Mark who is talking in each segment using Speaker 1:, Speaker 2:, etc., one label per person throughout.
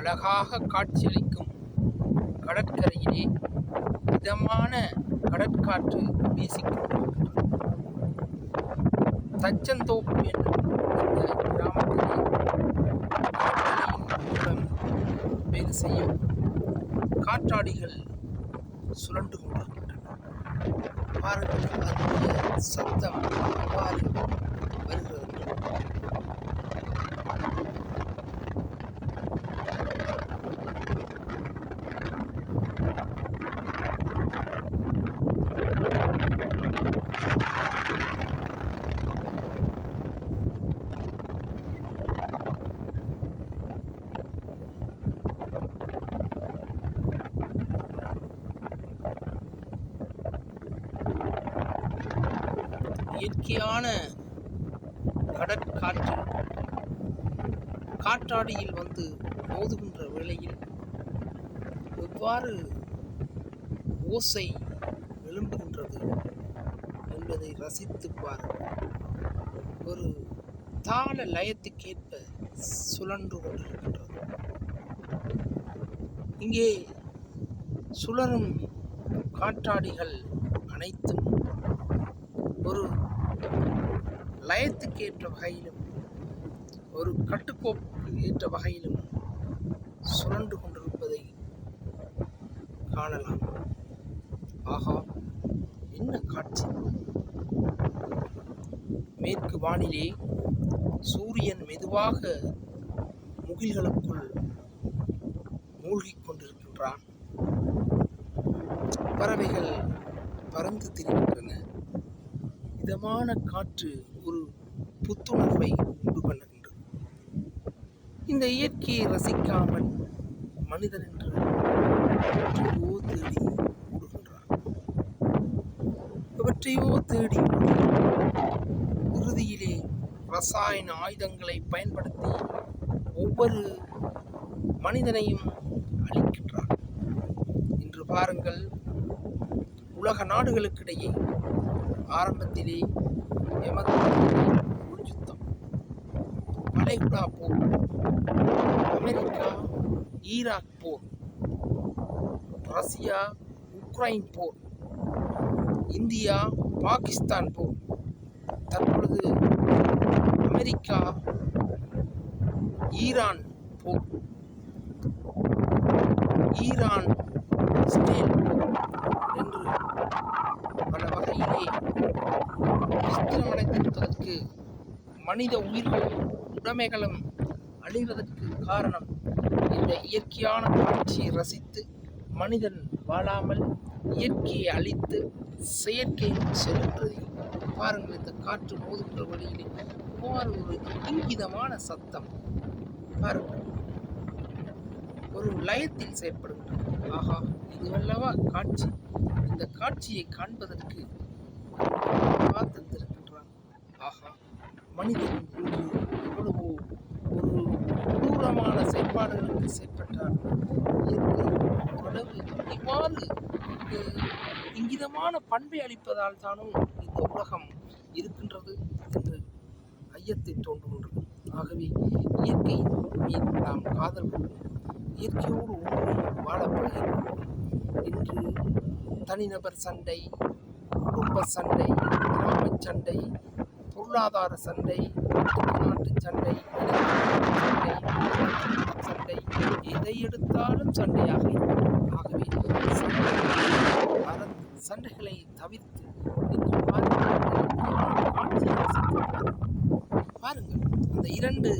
Speaker 1: அழகாக காட்சியளிக்கும் கடற்கரையிலே மிதமான கடற்காற்று வீசிக்கொண்டிருக்கிறது. தச்சந்தோப்பு என்னும் இந்த கிராமத்திலே கடற்கரையின் மூலம் வேலை செய்யும் காற்றாடிகள் சுழண்டு கொண்டிருக்கின்றன. பாருங்கள் அதனுடைய சத்தம் அவ்வாறு வருகிறது. இயற்கையான கடற்காற்று காற்றாடியில் வந்து மோதுகின்ற வேளையில் எவ்வாறு ஓசை எழும்புகின்றது என்பதை ரசித்து பாருங்கள். ஒரு தாள லயத்துக்கேற்ப சுழன்று கொண்டிருக்கின்றது. இங்கே சுழலும் காற்றாடிகள் அனைத்தும் ஒரு லயத்துக்கு ஏற்ற வகையிலும் ஒரு கட்டுக்கோப்புக்கு ஏற்ற வகையிலும் சுழன்று கொண்டிருப்பதை காணலாம். ஆகா என்ன காட்சி? மேற்கு வானிலே சூரியன் மெதுவாக முகில்களுக்குள் மூழ்கிக் கொண்டிருக்கின்றான். பறவைகள் பறந்து திரிகின்றன. இதமான காற்று ஒரு புத்துணர்வை உண்டு பண்ணுகின்றது. இந்த இயற்கையை ரசிக்காமல் மனிதன் என்று தேடி ஓடுகின்றான். எவற்றையோ தேடி இறுதியிலே ரசாயன ஆயுதங்களை பயன்படுத்தி ஒவ்வொரு மனிதனையும் அழிக்கின்றான். இன்று பாருங்கள் உலக நாடுகளுக்கிடையே ஆரம்பத்திலே எமது யுத்தம் வளைகுடா போர். அமெரிக்கா ஈராக் போர். ரஷ்யா உக்ரைன் போர். இந்தியா பாகிஸ்தான் போர். தற்பொழுது அமெரிக்கா ஈரான் போர். ஈரான் இஸ்ரேல் போர் என்று பல வகையிலே விஸ்திரமடைந்திருப்பதற்கு மனித உயிர்களும் உடைமைகளும் அழிவதற்கு காரணம் இந்த இயற்கையான காட்சியை ரசித்து மனிதன் வாழாமல் இயற்கையை அழித்து செயற்கையில் செல்கின்றது பாருங்கள் இந்த காற்று மோதுகின்ற வழியிலே இவ்வாறு ஒரு இங்கிதமான சத்தம். பாருங்கள் ஒரு லயத்தில் செயற்படுகின்றது. ஆஹா இதுவல்லவா காட்சி. இந்த காட்சியை காண்பதற்கு காத்திருக்கின்றான் ஆஹா மனிதன் இன்று எவ்வளவோ ஒரு கொடூரமான செயற்பாடுகளுக்கு செயற்பட்டார் இயற்கை ஓரளவு இவ்வாறு இங்கிதமான பண்பை அளிப்பதால் தானும் இந்த உலகம் இருக்கின்றது என்று ஐயத்தை தோன்றுகின்றது ஆகவே இயற்கை மீது நாம் காதல் கொள்வோம் இயற்கையோடு ஒன்றி வாழப்படுகின்றோம் இன்று தனிநபர் சண்டை குடும்ப சண்டை கிராம சண்டை பொருளாதார சண்டை நாட்டு சண்டை சண்டை எதை எடுத்தாலும் சண்டையாக ஆகவே சண்டை சண்டைகளை தவிர்த்து பாருங்கள். அந்த இரண்டு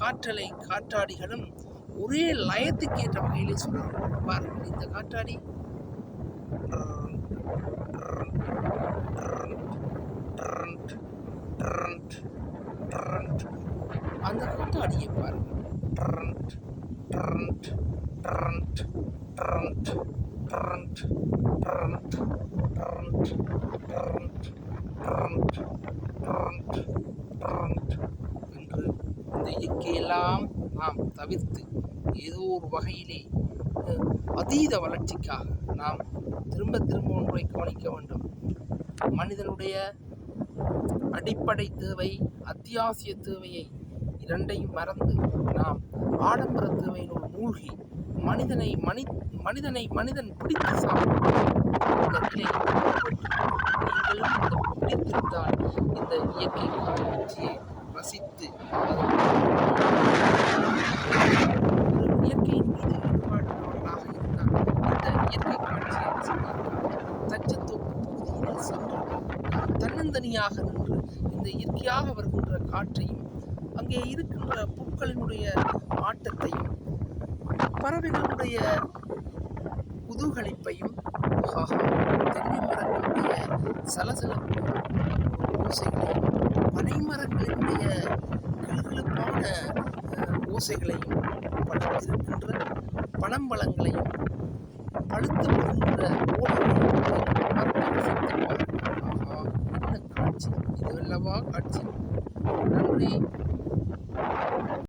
Speaker 1: காற்றலை காற்றாடிகளும் ஒரே லயத்துக்கு ஏற்ற வகையிலே சொல்லுங்கள் பாருங்கள் இந்த காற்றாடி. அந்த காற்றாடியை பாருங்கள் ட்ரண்ட் ட்ரண்ட் ட்ரண்ட் ட்ரண்ட் ட்ரண்ட் ட்ரண்ட் ட்ரண்ட் ட்ரண்ட் ட்ரண்ட் ட்ரண்ட் ட்ரண்ட் என்று இந்த இயற்கையெல்லாம் நாம் தவிர்த்து ஏதோ ஒரு வகையிலே அதீத வளர்ச்சிக்காக நாம் திரும்ப திரும்ப ஒன்றை கவனிக்க வேண்டும் மனிதனுடைய அடிப்படை தேவை அத்தியாவசிய தேவையை இரண்டையும் மறந்து நாம் ஆடம்பர தேவையினுள் மூழ்கி மனிதனை மனி மனிதனை மனிதன் பிடித்து சாப்பிடும் இந்த நீங்களும் இந்த பிடித்திருந்தால் இந்த இயற்கை காட்சியை ரசித்து ஒரு இயற்கையின் மீது ஈடுபாடுள்ளவர்களாக இருந்தால் இந்த இயற்கை காட்சியை ரசித்தீர்கள் தச்சத்தோப்பு பகுதியில் சென்று தன்னந்தனியாக நின்று இந்த இயற்கையாக வருகின்ற காற்றையும் அங்கே இருக்கின்ற பூக்களினுடைய ஆட்டத்தையும் பறவைகளுடைய குதூகலிப்பையும் ஆஹா, தென்னை மரங்களுடைய சலசலப்பு ஓசைகளையும் பனைமரங்களினுடைய கிளுகிளுப்பான அஹ், ஓசைகளையும் பழுத்திருக்கின்ற பழம்பழங்களையும் பழுத்து ரசித்து